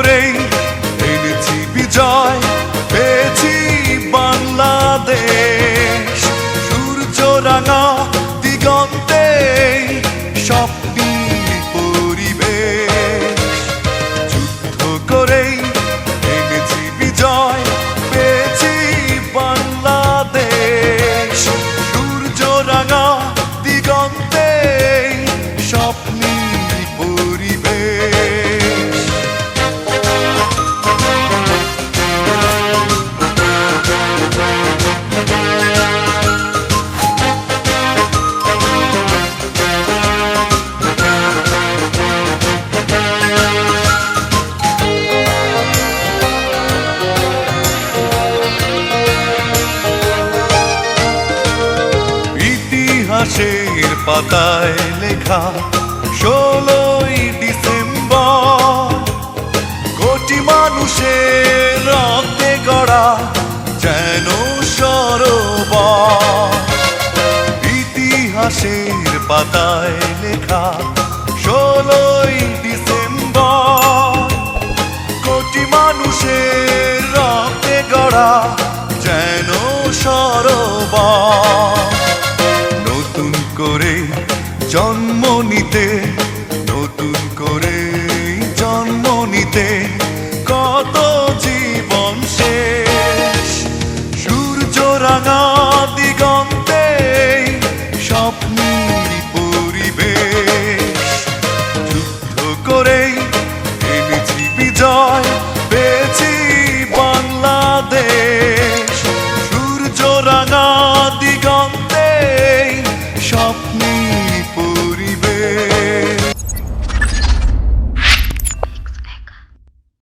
করেই এনেছি বিজয়, পেয়েছি বাংলাদেশ। সূর্য রাঙা দিগন্তে স্বপ্নি পরিবেশ। যুদ্ধ করেই এনেছি বিজয়, পেয়েছি বাংলাদেশ। গাছের পাতায় লেখা ষোলোই ডিসেম্বর। কোটি মানুষের রক্তে গড়া যেন সরব ইতিহাসের পাতায় লেখা ষোলোই ডিসেম্বর। কোটি মানুষের রক্তে গড়া যেন সরবা নিতে নতুন করে জন্ম নিতে